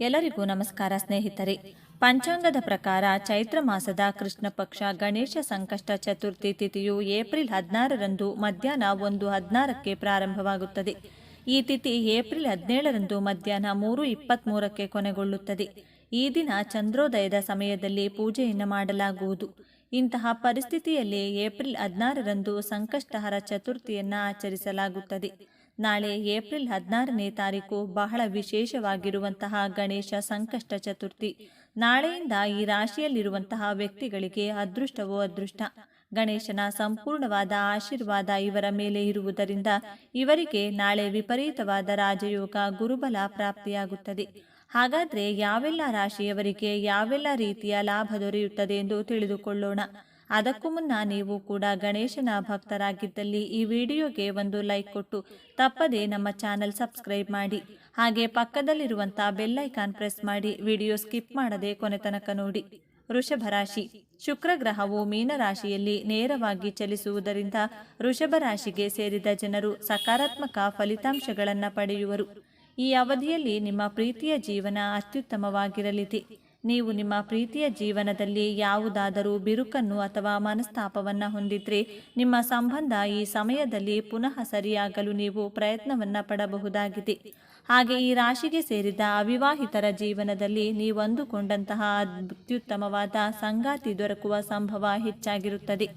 ಎಲ್ಲರಿಗೂ ನಮಸ್ಕಾರ ಸ್ನೇಹಿತರೆ. ಪಂಚಾಂಗದ ಪ್ರಕಾರ ಚೈತ್ರ ಮಾಸದ ಕೃಷ್ಣ ಪಕ್ಷ ಗಣೇಶ ಸಂಕಷ್ಟ ಚತುರ್ಥಿ ತಿಥಿಯು ಏಪ್ರಿಲ್ ಹದಿನಾರರಂದು ಮಧ್ಯಾಹ್ನ ಒಂದು ಹದಿನಾರಕ್ಕೆ ಪ್ರಾರಂಭವಾಗುತ್ತದೆ. ಈ ತಿಥಿ ಏಪ್ರಿಲ್ ಹದಿನೇಳರಂದು ಮಧ್ಯಾಹ್ನ ಮೂರು ಇಪ್ಪತ್ತ್ಮೂರಕ್ಕೆ ಕೊನೆಗೊಳ್ಳುತ್ತದೆ. ಈ ದಿನ ಚಂದ್ರೋದಯದ ಸಮಯದಲ್ಲಿ ಪೂಜೆಯನ್ನು ಮಾಡಲಾಗುವುದು. ಇಂತಹ ಪರಿಸ್ಥಿತಿಯಲ್ಲಿ ಏಪ್ರಿಲ್ ಹದಿನಾರರಂದು ಸಂಕಷ್ಟಹರ ಚತುರ್ಥಿಯನ್ನು ಆಚರಿಸಲಾಗುತ್ತದೆ. ನಾಳೆ ಏಪ್ರಿಲ್ ಹದಿನಾರನೇ ತಾರೀಕು ಬಹಳ ವಿಶೇಷವಾಗಿರುವಂತಹ ಗಣೇಶ ಸಂಕಷ್ಟ ಚತುರ್ಥಿ. ನಾಳೆಯಿಂದ ಈ ರಾಶಿಯಲ್ಲಿರುವಂತಹ ವ್ಯಕ್ತಿಗಳಿಗೆ ಅದೃಷ್ಟವೋ ಅದೃಷ್ಟ. ಗಣೇಶನ ಸಂಪೂರ್ಣವಾದ ಆಶೀರ್ವಾದ ಇವರ ಮೇಲೆ ಇರುವುದರಿಂದ ಇವರಿಗೆ ನಾಳೆ ವಿಪರೀತವಾದ ರಾಜಯೋಗ, ಗುರುಬಲ ಪ್ರಾಪ್ತಿಯಾಗುತ್ತದೆ. ಹಾಗಾದರೆ ಯಾವೆಲ್ಲ ರಾಶಿಯವರಿಗೆ ಯಾವೆಲ್ಲ ರೀತಿಯ ಲಾಭ ದೊರೆಯುತ್ತದೆ ಎಂದು ತಿಳಿದುಕೊಳ್ಳೋಣ. ಅದಕ್ಕೂ ಮುನ್ನ ನೀವು ಕೂಡ ಗಣೇಶನ ಭಕ್ತರಾಗಿದ್ದಲ್ಲಿ ಈ ವಿಡಿಯೋಗೆ ಒಂದು ಲೈಕ್ ಕೊಟ್ಟು ತಪ್ಪದೇ ನಮ್ಮ ಚಾನೆಲ್ ಸಬ್ಸ್ಕ್ರೈಬ್ ಮಾಡಿ. ಹಾಗೆ ಪಕ್ಕದಲ್ಲಿರುವಂಥ ಬೆಲ್ಲೈಕಾನ್ ಪ್ರೆಸ್ ಮಾಡಿ ವಿಡಿಯೋ ಸ್ಕಿಪ್ ಮಾಡದೆ ಕೊನೆ ತನಕ ನೋಡಿ. ವೃಷಭ ರಾಶಿ. ಶುಕ್ರ ಗ್ರಹವು ಮೀನರಾಶಿಯಲ್ಲಿ ನೇರವಾಗಿ ಚಲಿಸುವುದರಿಂದ ವೃಷಭ ರಾಶಿಗೆ ಸೇರಿದ ಜನರು ಸಕಾರಾತ್ಮಕ ಫಲಿತಾಂಶಗಳನ್ನು ಪಡೆಯುವರು. ಈ ಅವಧಿಯಲ್ಲಿ ನಿಮ್ಮ ಪ್ರೀತಿಯ ಜೀವನ ಅತ್ಯುತ್ತಮವಾಗಿರಲಿದೆ. ನೀವು ನಿಮ್ಮ ಪ್ರೀತಿಯ ಜೀವನದಲ್ಲಿ ಯಾವುದಾದರೂ ಬಿರುಕನ್ನು ಅಥವಾ ಮನಸ್ತಾಪವನ್ನು ಹೊಂದಿದ್ರೆ ನಿಮ್ಮ ಸಂಬಂಧ ಈ ಸಮಯದಲ್ಲಿ ಪುನಃ ಸರಿಯಾಗಲು ನೀವು ಪ್ರಯತ್ನವನ್ನು ಪಡಬಹುದಾಗಿದೆ. ಹಾಗೆ ಈ ರಾಶಿಗೆ ಸೇರಿದ ಅವಿವಾಹಿತರ ಜೀವನದಲ್ಲಿ ನೀವು ಅಂದುಕೊಂಡಂತಹ ಅತ್ಯುತ್ತಮವಾದ ಸಂಗಾತಿ ದೊರಕುವ ಸಂಭವ ಹೆಚ್ಚಾಗಿರುತ್ತದೆ.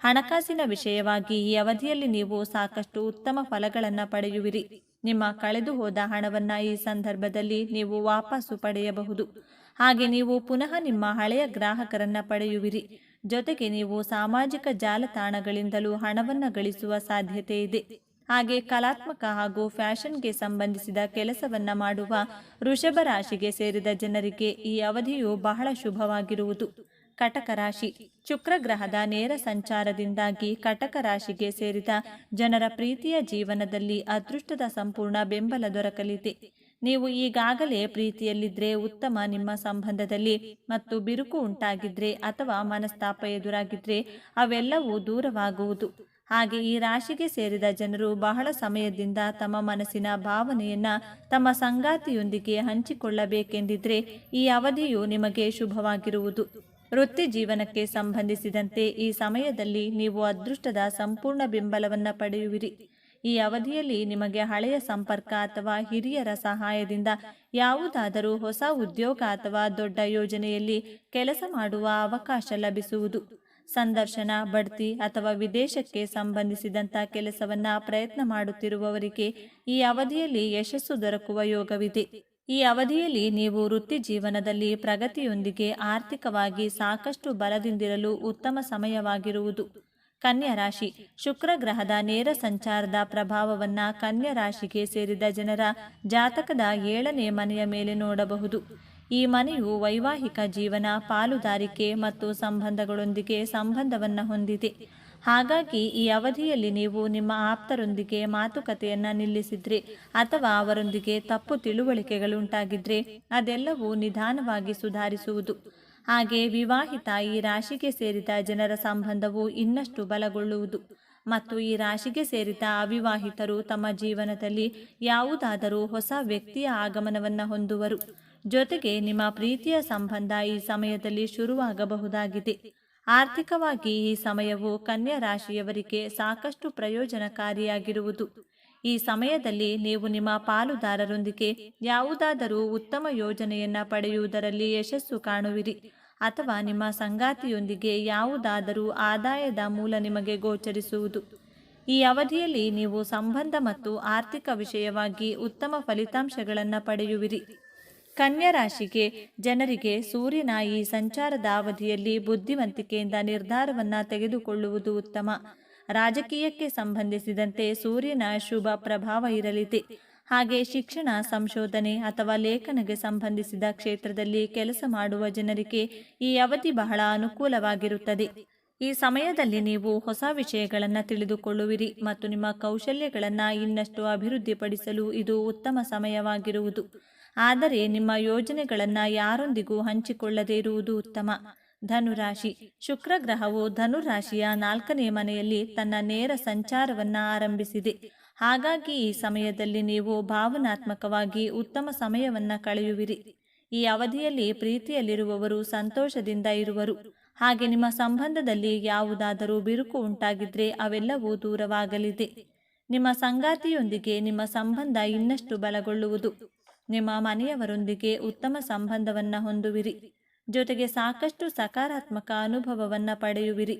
ಹಣಕಾಸಿನ ವಿಷಯವಾಗಿ ಈ ಅವಧಿಯಲ್ಲಿ ನೀವು ಸಾಕಷ್ಟು ಉತ್ತಮ ಫಲಗಳನ್ನು ಪಡೆಯುವಿರಿ. ನಿಮ್ಮ ಕಳೆದು ಹೋದ ಹಣವನ್ನು ಈ ಸಂದರ್ಭದಲ್ಲಿ ನೀವು ವಾಪಸ್ಸು ಪಡೆಯಬಹುದು. ಹಾಗೆ ನೀವು ಪುನಃ ನಿಮ್ಮ ಹಳೆಯ ಗ್ರಾಹಕರನ್ನ ಪಡೆಯುವಿರಿ. ಜೊತೆಗೆ ನೀವು ಸಾಮಾಜಿಕ ಜಾಲತಾಣಗಳಿಂದಲೂ ಹಣವನ್ನು ಗಳಿಸುವ ಸಾಧ್ಯತೆ ಇದೆ. ಹಾಗೆ ಕಲಾತ್ಮಕ ಹಾಗೂ ಫ್ಯಾಷನ್ಗೆ ಸಂಬಂಧಿಸಿದ ಕೆಲಸವನ್ನ ಮಾಡುವ ವೃಷಭ ರಾಶಿಗೆ ಸೇರಿದ ಜನರಿಗೆ ಈ ಅವಧಿಯು ಬಹಳ ಶುಭವಾಗಿರುವುದು. ಕಟಕ ರಾಶಿ. ಶುಕ್ರಗ್ರಹದ ನೇರ ಸಂಚಾರದಿಂದಾಗಿ ಕಟಕ ರಾಶಿಗೆ ಸೇರಿದ ಜನರ ಪ್ರೀತಿಯ ಜೀವನದಲ್ಲಿ ಅದೃಷ್ಟದ ಸಂಪೂರ್ಣ ಬೆಂಬಲ ದೊರಕಲಿದೆ. ನೀವು ಈಗಾಗಲೇ ಪ್ರೀತಿಯಲ್ಲಿದ್ದರೆ ಉತ್ತಮ ನಿಮ್ಮ ಸಂಬಂಧದಲ್ಲಿ ಮತ್ತು ಬಿರುಕು ಉಂಟಾಗಿದ್ರೆ ಅಥವಾ ಮನಸ್ತಾಪ ಎದುರಾಗಿದ್ರೆ ಅವೆಲ್ಲವೂ ದೂರವಾಗುವುದು. ಹಾಗೆ ಈ ರಾಶಿಗೆ ಸೇರಿದ ಜನರು ಬಹಳ ಸಮಯದಿಂದ ತಮ್ಮ ಮನಸ್ಸಿನ ಭಾವನೆಯನ್ನ ತಮ್ಮ ಸಂಗಾತಿಯೊಂದಿಗೆ ಹಂಚಿಕೊಳ್ಳಬೇಕೆಂದಿದ್ರೆ ಈ ಅವಧಿಯು ನಿಮಗೆ ಶುಭವಾಗಿರುವುದು. ವೃತ್ತಿ ಜೀವನಕ್ಕೆ ಸಂಬಂಧಿಸಿದಂತೆ ಈ ಸಮಯದಲ್ಲಿ ನೀವು ಅದೃಷ್ಟದ ಸಂಪೂರ್ಣ ಬೆಂಬಲವನ್ನು ಪಡೆಯುವಿರಿ. ಈ ಅವಧಿಯಲ್ಲಿ ನಿಮಗೆ ಹಳೆಯ ಸಂಪರ್ಕ ಅಥವಾ ಹಿರಿಯರ ಸಹಾಯದಿಂದ ಯಾವುದಾದರೂ ಹೊಸ ಉದ್ಯೋಗ ಅಥವಾ ದೊಡ್ಡ ಯೋಜನೆಯಲ್ಲಿ ಕೆಲಸ ಮಾಡುವ ಅವಕಾಶ ಲಭಿಸುವುದು. ಸಂದರ್ಶನ, ಬಡ್ತಿ ಅಥವಾ ವಿದೇಶಕ್ಕೆ ಸಂಬಂಧಿಸಿದಂಥ ಕೆಲಸವನ್ನ ಪ್ರಯತ್ನ ಮಾಡುತ್ತಿರುವವರಿಗೆ ಈ ಅವಧಿಯಲ್ಲಿ ಯಶಸ್ಸು ದೊರಕುವ ಯೋಗವಿದೆ. ಈ ಅವಧಿಯಲ್ಲಿ ನೀವು ವೃತ್ತಿ ಜೀವನದಲ್ಲಿ ಪ್ರಗತಿಯೊಂದಿಗೆ ಆರ್ಥಿಕವಾಗಿ ಸಾಕಷ್ಟು ಬಲದಿಂದಿರಲು ಉತ್ತಮ ಸಮಯವಾಗಿರುವುದು. ಕನ್ಯಾ ರಾಶಿ. ಶುಕ್ರ ಗ್ರಹದ ನೇರ ಸಂಚಾರದ ಪ್ರಭಾವವನ್ನ ಕನ್ಯಾ ರಾಶಿಗೆ ಸೇರಿದ ಜನರ ಜಾತಕದ ಏಳನೇ ಮನೆಯ ಮೇಲೆ ನೋಡಬಹುದು. ಈ ಮನೆಯು ವೈವಾಹಿಕ ಜೀವನ, ಪಾಲುದಾರಿಕೆ ಮತ್ತು ಸಂಬಂಧಗಳೊಂದಿಗೆ ಸಂಬಂಧವನ್ನು ಹೊಂದಿದೆ. ಹಾಗಾಗಿ ಈ ಅವಧಿಯಲ್ಲಿ ನೀವು ನಿಮ್ಮ ಆಪ್ತರೊಂದಿಗೆ ಮಾತುಕತೆಯನ್ನ ನಿಲ್ಲಿಸಿದ್ರೆ ಅಥವಾ ಅವರೊಂದಿಗೆ ತಪ್ಪು ತಿಳುವಳಿಕೆಗಳುಂಟಾಗಿದ್ರೆ ಅದೆಲ್ಲವೂ ನಿಧಾನವಾಗಿ ಸುಧಾರಿಸುವುದು. ಹಾಗೆ ವಿವಾಹಿತ ಈ ರಾಶಿಗೆ ಸೇರಿದ ಜನರ ಸಂಬಂಧವು ಇನ್ನಷ್ಟು ಬಲಗೊಳ್ಳುವುದು. ಮತ್ತು ಈ ರಾಶಿಗೆ ಸೇರಿದ ಅವಿವಾಹಿತರು ತಮ್ಮ ಜೀವನದಲ್ಲಿ ಯಾವುದಾದರೂ ಹೊಸ ವ್ಯಕ್ತಿಯ ಆಗಮನವನ್ನು ಹೊಂದುವರು. ಜೊತೆಗೆ ನಿಮ್ಮ ಪ್ರೀತಿಯ ಸಂಬಂಧ ಈ ಸಮಯದಲ್ಲಿ ಶುರುವಾಗಬಹುದಾಗಿದೆ. ಆರ್ಥಿಕವಾಗಿ ಈ ಸಮಯವು ಕನ್ಯಾ ರಾಶಿಯವರಿಗೆ ಸಾಕಷ್ಟು ಪ್ರಯೋಜನಕಾರಿಯಾಗಿರುವುದು. ಈ ಸಮಯದಲ್ಲಿ ನೀವು ನಿಮ್ಮ ಪಾಲುದಾರರೊಂದಿಗೆ ಯಾವುದಾದರೂ ಉತ್ತಮ ಯೋಜನೆಯನ್ನ ಪಡೆಯುವುದರಲ್ಲಿ ಯಶಸ್ಸು ಕಾಣುವಿರಿ. ಅಥವಾ ನಿಮ್ಮ ಸಂಗಾತಿಯೊಂದಿಗೆ ಯಾವುದಾದರೂ ಆದಾಯದ ಮೂಲ ನಿಮಗೆ ಗೋಚರಿಸುವುದು. ಈ ಅವಧಿಯಲ್ಲಿ ನೀವು ಸಂಬಂಧ ಮತ್ತು ಆರ್ಥಿಕ ವಿಷಯವಾಗಿ ಉತ್ತಮ ಫಲಿತಾಂಶಗಳನ್ನು ಪಡೆಯುವಿರಿ. ರಾಶಿಗೆ ಜನರಿಗೆ ಸೂರ್ಯನ ಈ ಸಂಚಾರದ ಅವಧಿಯಲ್ಲಿ ಬುದ್ಧಿವಂತಿಕೆಯಿಂದ ನಿರ್ಧಾರವನ್ನು ತೆಗೆದುಕೊಳ್ಳುವುದು ಉತ್ತಮ. ರಾಜಕೀಯಕ್ಕೆ ಸಂಬಂಧಿಸಿದಂತೆ ಸೂರ್ಯನ ಶುಭ ಪ್ರಭಾವ ಇರಲಿದೆ. ಹಾಗೆ ಶಿಕ್ಷಣ, ಸಂಶೋಧನೆ ಅಥವಾ ಲೇಖನಕ್ಕೆ ಸಂಬಂಧಿಸಿದ ಕ್ಷೇತ್ರದಲ್ಲಿ ಕೆಲಸ ಮಾಡುವ ಜನರಿಗೆ ಈ ಅವಧಿ ಬಹಳ ಅನುಕೂಲವಾಗಿರುತ್ತದೆ. ಈ ಸಮಯದಲ್ಲಿ ನೀವು ಹೊಸ ವಿಷಯಗಳನ್ನು ತಿಳಿದುಕೊಳ್ಳುವಿರಿ ಮತ್ತು ನಿಮ್ಮ ಕೌಶಲ್ಯಗಳನ್ನು ಇನ್ನಷ್ಟು ಅಭಿವೃದ್ಧಿಪಡಿಸಲು ಇದು ಉತ್ತಮ ಸಮಯವಾಗಿರುವುದು. ಆದರೆ ನಿಮ್ಮ ಯೋಜನೆಗಳನ್ನು ಯಾರೊಂದಿಗೂ ಹಂಚಿಕೊಳ್ಳದೇ ಇರುವುದು ಉತ್ತಮ. ಧನುರಾಶಿ. ಶುಕ್ರ ಗ್ರಹವು ಧನುರಾಶಿಯ ನಾಲ್ಕನೇ ಮನೆಯಲ್ಲಿ ತನ್ನ ನೇರ ಸಂಚಾರವನ್ನು ಆರಂಭಿಸಿದೆ. ಹಾಗಾಗಿ ಈ ಸಮಯದಲ್ಲಿ ನೀವು ಭಾವನಾತ್ಮಕವಾಗಿ ಉತ್ತಮ ಸಮಯವನ್ನು ಕಳೆಯುವಿರಿ. ಈ ಅವಧಿಯಲ್ಲಿ ಪ್ರೀತಿಯಲ್ಲಿರುವವರು ಸಂತೋಷದಿಂದ ಇರುವರು. ಹಾಗೆ ನಿಮ್ಮ ಸಂಬಂಧದಲ್ಲಿ ಯಾವುದಾದರೂ ಬಿರುಕು ಉಂಟಾಗಿದ್ರೆ ಅವೆಲ್ಲವೂ ದೂರವಾಗಲಿದೆ. ನಿಮ್ಮ ಸಂಗಾತಿಯೊಂದಿಗೆ ನಿಮ್ಮ ಸಂಬಂಧ ಇನ್ನಷ್ಟು ಬಲಗೊಳ್ಳುವುದು. ನಿಮ್ಮ ಮನೆಯವರೊಂದಿಗೆ ಉತ್ತಮ ಸಂಬಂಧವನ್ನು ಹೊಂದುವಿರಿ. ಜೊತೆಗೆ ಸಾಕಷ್ಟು ಸಕಾರಾತ್ಮಕ ಅನುಭವವನ್ನು ಪಡೆಯುವಿರಿ.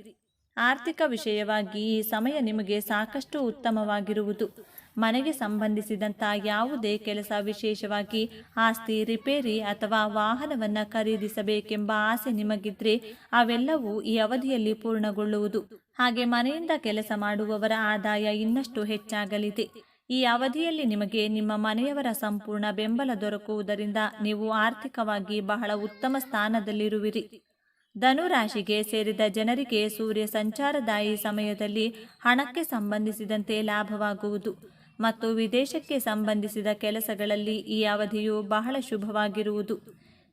ಆರ್ಥಿಕ ವಿಷಯವಾಗಿ ಈ ಸಮಯ ನಿಮಗೆ ಸಾಕಷ್ಟು ಉತ್ತಮವಾಗಿರುವುದು. ಮನೆಗೆ ಸಂಬಂಧಿಸಿದಂಥ ಯಾವುದೇ ಕೆಲಸ ವಿಶೇಷವಾಗಿ ಆಸ್ತಿ, ರಿಪೇರಿ ಅಥವಾ ವಾಹನವನ್ನು ಖರೀದಿಸಬೇಕೆಂಬ ಆಸೆ ನಿಮಗಿದ್ರೆ ಅವೆಲ್ಲವೂ ಈ ಅವಧಿಯಲ್ಲಿ ಪೂರ್ಣಗೊಳ್ಳುವುದು. ಹಾಗೆ ಮನೆಯಿಂದ ಕೆಲಸ ಮಾಡುವವರ ಆದಾಯ ಇನ್ನಷ್ಟು ಹೆಚ್ಚಾಗಲಿದೆ. ಈ ಅವಧಿಯಲ್ಲಿ ನಿಮಗೆ ನಿಮ್ಮ ಮನೆಯವರ ಸಂಪೂರ್ಣ ಬೆಂಬಲ ದೊರಕುವುದರಿಂದ ನೀವು ಆರ್ಥಿಕವಾಗಿ ಬಹಳ ಉತ್ತಮ ಸ್ಥಾನದಲ್ಲಿರುವಿರಿ. ಧನುರಾಶಿಗೆ ಸೇರಿದ ಜನರಿಗೆ ಸೂರ್ಯ ಸಂಚಾರದಾಯಿ ಸಮಯದಲ್ಲಿ ಹಣಕ್ಕೆ ಸಂಬಂಧಿಸಿದಂತೆ ಲಾಭವಾಗುವುದು. ಮತ್ತು ವಿದೇಶಕ್ಕೆ ಸಂಬಂಧಿಸಿದ ಕೆಲಸಗಳಲ್ಲಿ ಈ ಅವಧಿಯು ಬಹಳ ಶುಭವಾಗಿರುವುದು.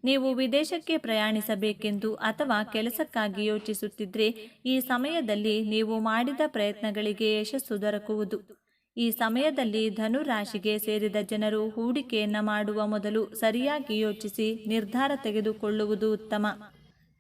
ನೀವು ವಿದೇಶಕ್ಕೆ ಪ್ರಯಾಣಿಸಬೇಕೆಂದು ಅಥವಾ ಕೆಲಸಕ್ಕಾಗಿ ಯೋಚಿಸುತ್ತಿದ್ದರೆ ಈ ಸಮಯದಲ್ಲಿ ನೀವು ಮಾಡಿದ ಪ್ರಯತ್ನಗಳಿಗೆ ಯಶಸ್ಸು ದೊರಕುವುದು. ಈ ಸಮಯದಲ್ಲಿ ಧನು ರಾಶಿಗೆ ಸೇರಿದ ಜನರು ಹೂಡಿಕೆಯನ್ನು ಮಾಡುವ ಮೊದಲು ಸರಿಯಾಗಿ ಯೋಚಿಸಿ ನಿರ್ಧಾರ ತೆಗೆದುಕೊಳ್ಳುವುದು ಉತ್ತಮ.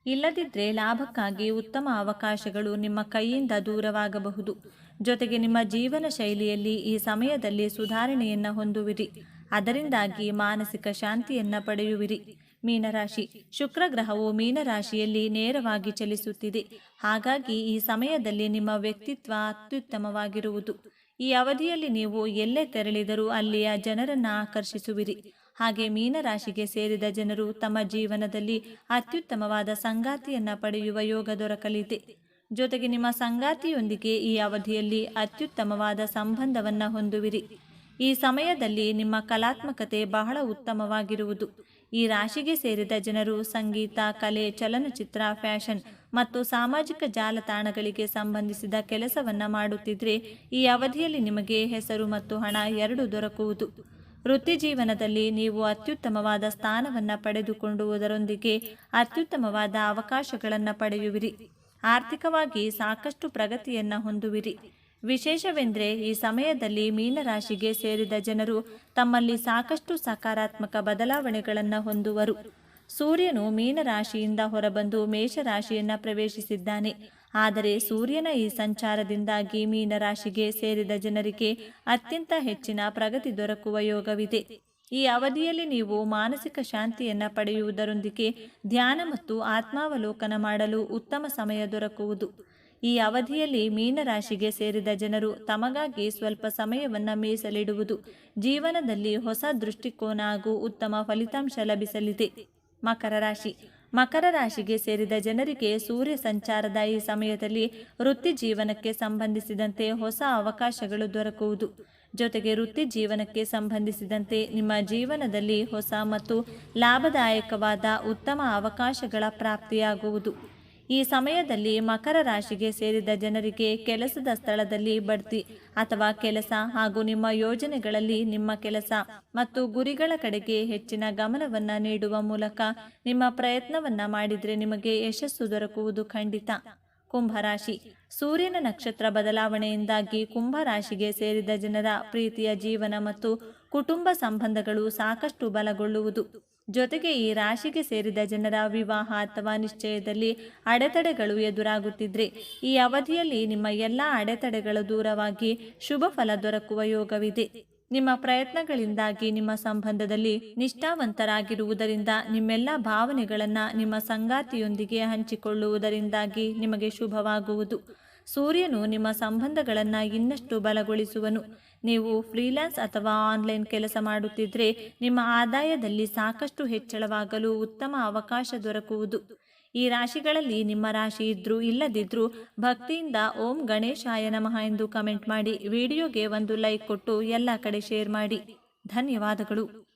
ಇಲ್ಲದಿದ್ದರೆ ಲಾಭಕ್ಕಾಗಿ ಉತ್ತಮ ಅವಕಾಶಗಳು ನಿಮ್ಮ ಕೈಯಿಂದ ದೂರವಾಗಬಹುದು. ಜೊತೆಗೆ ನಿಮ್ಮ ಜೀವನ ಶೈಲಿಯಲ್ಲಿ ಈ ಸಮಯದಲ್ಲಿ ಸುಧಾರಣೆಯನ್ನು ಹೊಂದುವಿರಿ. ಅದರಿಂದಾಗಿ ಮಾನಸಿಕ ಶಾಂತಿಯನ್ನ ಪಡೆಯುವಿರಿ. ಮೀನರಾಶಿ. ಶುಕ್ರ ಗ್ರಹವು ಮೀನರಾಶಿಯಲ್ಲಿ ನೇರವಾಗಿ ಚಲಿಸುತ್ತಿದೆ. ಹಾಗಾಗಿ ಈ ಸಮಯದಲ್ಲಿ ನಿಮ್ಮ ವ್ಯಕ್ತಿತ್ವ ಅತ್ಯುತ್ತಮವಾಗಿರುವುದು. ಈ ಅವಧಿಯಲ್ಲಿ ನೀವು ಎಲ್ಲೇ ತೆರಳಿದರೂ ಅಲ್ಲಿಯ ಜನರನ್ನು ಆಕರ್ಷಿಸುವಿರಿ. ಹಾಗೆ ಮೀನರಾಶಿಗೆ ಸೇರಿದ ಜನರು ತಮ್ಮ ಜೀವನದಲ್ಲಿ ಅತ್ಯುತ್ತಮವಾದ ಸಂಗಾತಿಯನ್ನ ಪಡೆಯುವ ಯೋಗ ದೊರಕಲಿದೆ. ಜೊತೆಗೆ ನಿಮ್ಮ ಸಂಗಾತಿಯೊಂದಿಗೆ ಈ ಅವಧಿಯಲ್ಲಿ ಅತ್ಯುತ್ತಮವಾದ ಸಂಬಂಧವನ್ನು ಹೊಂದುವಿರಿ. ಈ ಸಮಯದಲ್ಲಿ ನಿಮ್ಮ ಕಲಾತ್ಮಕತೆ ಬಹಳ ಉತ್ತಮವಾಗಿರುವುದು. ಈ ರಾಶಿಗೆ ಸೇರಿದ ಜನರು ಸಂಗೀತ, ಕಲೆ, ಚಲನಚಿತ್ರ, ಫ್ಯಾಷನ್ ಮತ್ತು ಸಾಮಾಜಿಕ ಜಾಲತಾಣಗಳಿಗೆ ಸಂಬಂಧಿಸಿದ ಕೆಲಸವನ್ನ ಮಾಡುತ್ತಿದ್ರೆ ಈ ಅವಧಿಯಲ್ಲಿ ನಿಮಗೆ ಹೆಸರು ಮತ್ತು ಹಣ ಎರಡು ದೊರಕುವುದು. ವೃತ್ತಿ ಜೀವನದಲ್ಲಿ ನೀವು ಅತ್ಯುತ್ತಮವಾದ ಸ್ಥಾನವನ್ನು ಪಡೆದುಕೊಂಡುವುದರೊಂದಿಗೆ ಅತ್ಯುತ್ತಮವಾದ ಅವಕಾಶಗಳನ್ನು ಪಡೆಯುವಿರಿ. ಆರ್ಥಿಕವಾಗಿ ಸಾಕಷ್ಟು ಪ್ರಗತಿಯನ್ನು ಹೊಂದುವಿರಿ. ವಿಶೇಷವೆಂದರೆ ಈ ಸಮಯದಲ್ಲಿ ಮೀನರಾಶಿಗೆ ಸೇರಿದ ಜನರು ತಮ್ಮಲ್ಲಿ ಸಾಕಷ್ಟು ಸಕಾರಾತ್ಮಕ ಬದಲಾವಣೆಗಳನ್ನು ಹೊಂದುವರು. ಸೂರ್ಯನು ಮೀನರಾಶಿಯಿಂದ ಹೊರಬಂದು ಮೇಷರಾಶಿಯನ್ನು ಪ್ರವೇಶಿಸಿದ್ದಾನೆ. ಆದರೆ ಸೂರ್ಯನ ಈ ಸಂಚಾರದಿಂದಾಗಿ ಮೀನರಾಶಿಗೆ ಸೇರಿದ ಜನರಿಗೆ ಅತ್ಯಂತ ಹೆಚ್ಚಿನ ಪ್ರಗತಿ ದೊರಕುವ ಯೋಗವಿದೆ. ಈ ಅವಧಿಯಲ್ಲಿ ನೀವು ಮಾನಸಿಕ ಶಾಂತಿಯನ್ನು ಪಡೆಯುವುದರೊಂದಿಗೆ ಧ್ಯಾನ ಮತ್ತು ಆತ್ಮಾವಲೋಕನ ಮಾಡಲು ಉತ್ತಮ ಸಮಯ ದೊರಕುವುದು. ಈ ಅವಧಿಯಲ್ಲಿ ಮೀನರಾಶಿಗೆ ಸೇರಿದ ಜನರು ತಮಗಾಗಿ ಸ್ವಲ್ಪ ಸಮಯವನ್ನು ಮೀಸಲಿಡುವುದು ಜೀವನದಲ್ಲಿ ಹೊಸ ದೃಷ್ಟಿಕೋನ ಹಾಗೂ ಉತ್ತಮ ಫಲಿತಾಂಶ ಲಭಿಸಲಿದೆ. ಮಕರ ರಾಶಿ. ಮಕರ ರಾಶಿಗೆ ಸೇರಿದ ಜನರಿಗೆ ಸೂರ್ಯ ಸಂಚಾರದ ಈ ಸಮಯದಲ್ಲಿ ವೃತ್ತಿ ಜೀವನಕ್ಕೆ ಸಂಬಂಧಿಸಿದಂತೆ ಹೊಸ ಅವಕಾಶಗಳು ದೊರಕುವುದು. ಜೊತೆಗೆ ವೃತ್ತಿ ಜೀವನಕ್ಕೆ ಸಂಬಂಧಿಸಿದಂತೆ ನಿಮ್ಮ ಜೀವನದಲ್ಲಿ ಹೊಸ ಮತ್ತು ಲಾಭದಾಯಕವಾದ ಉತ್ತಮ ಅವಕಾಶಗಳ ಪ್ರಾಪ್ತಿಯಾಗುವುದು. ಈ ಸಮಯದಲ್ಲಿ ಮಕರ ರಾಶಿಗೆ ಸೇರಿದ ಜನರಿಗೆ ಕೆಲಸದ ಸ್ಥಳದಲ್ಲಿ ಬಡ್ತಿ ಅಥವಾ ಕೆಲಸ ಹಾಗೂ ನಿಮ್ಮ ಯೋಜನೆಗಳಲ್ಲಿ ನಿಮ್ಮ ಕೆಲಸ ಮತ್ತು ಗುರಿಗಳ ಕಡೆಗೆ ಹೆಚ್ಚಿನ ಗಮನವನ್ನು ನೀಡುವ ಮೂಲಕ ನಿಮ್ಮ ಪ್ರಯತ್ನವನ್ನ ಮಾಡಿದರೆ ನಿಮಗೆ ಯಶಸ್ಸು ದೊರಕುವುದು ಖಂಡಿತ. ಕುಂಭರಾಶಿ ಸೂರ್ಯನ ನಕ್ಷತ್ರ ಬದಲಾವಣೆಯಿಂದಾಗಿ ಕುಂಭರಾಶಿಗೆ ಸೇರಿದ ಜನರ ಪ್ರೀತಿಯ ಜೀವನ ಮತ್ತು ಕುಟುಂಬ ಸಂಬಂಧಗಳು ಸಾಕಷ್ಟು ಬಲಗೊಳ್ಳುವುದು. ಜೊತೆಗೆ ಈ ರಾಶಿಗೆ ಸೇರಿದ ಜನರ ವಿವಾಹ ಅಥವಾ ನಿಶ್ಚಯದಲ್ಲಿ ಅಡೆತಡೆಗಳು ಎದುರಾಗುತ್ತಿದ್ರೆ, ಈ ಅವಧಿಯಲ್ಲಿ ನಿಮ್ಮ ಎಲ್ಲ ಅಡೆತಡೆಗಳು ದೂರವಾಗಿ ಶುಭ ಫಲ ದೊರಕುವ ಯೋಗವಿದೆ. ನಿಮ್ಮ ಪ್ರಯತ್ನಗಳಿಂದಾಗಿ ನಿಮ್ಮ ಸಂಬಂಧದಲ್ಲಿ ನಿಷ್ಠಾವಂತರಾಗಿರುವುದರಿಂದ ನಿಮ್ಮೆಲ್ಲ ಭಾವನೆಗಳನ್ನು ನಿಮ್ಮ ಸಂಗಾತಿಯೊಂದಿಗೆ ಹಂಚಿಕೊಳ್ಳುವುದರಿಂದಾಗಿ ನಿಮಗೆ ಶುಭವಾಗುವುದು. ಸೂರ್ಯನು ನಿಮ್ಮ ಸಂಬಂಧಗಳನ್ನು ಇನ್ನಷ್ಟು ಬಲಗೊಳಿಸುವನು. ನೀವು ಫ್ರೀಲ್ಯಾನ್ಸ್ ಅಥವಾ ಆನ್ಲೈನ್ ಕೆಲಸ ಮಾಡುತ್ತಿದ್ದರೆ ನಿಮ್ಮ ಆದಾಯದಲ್ಲಿ ಸಾಕಷ್ಟು ಹೆಚ್ಚಳವಾಗಲು ಉತ್ತಮ ಅವಕಾಶ ದೊರಕುವುದು. ಈ ರಾಶಿಗಳಲ್ಲಿ ನಿಮ್ಮ ರಾಶಿ ಇದ್ರೂ ಇಲ್ಲದಿದ್ರೂ ಭಕ್ತಿಯಿಂದ ಓಂ ಗಣೇಶಾಯ ನಮಃ ಎಂದು ಕಮೆಂಟ್ ಮಾಡಿ, ವಿಡಿಯೋಗೆ ಒಂದು ಲೈಕ್ ಕೊಟ್ಟು ಎಲ್ಲ ಕಡೆ ಶೇರ್ ಮಾಡಿ. ಧನ್ಯವಾದಗಳು.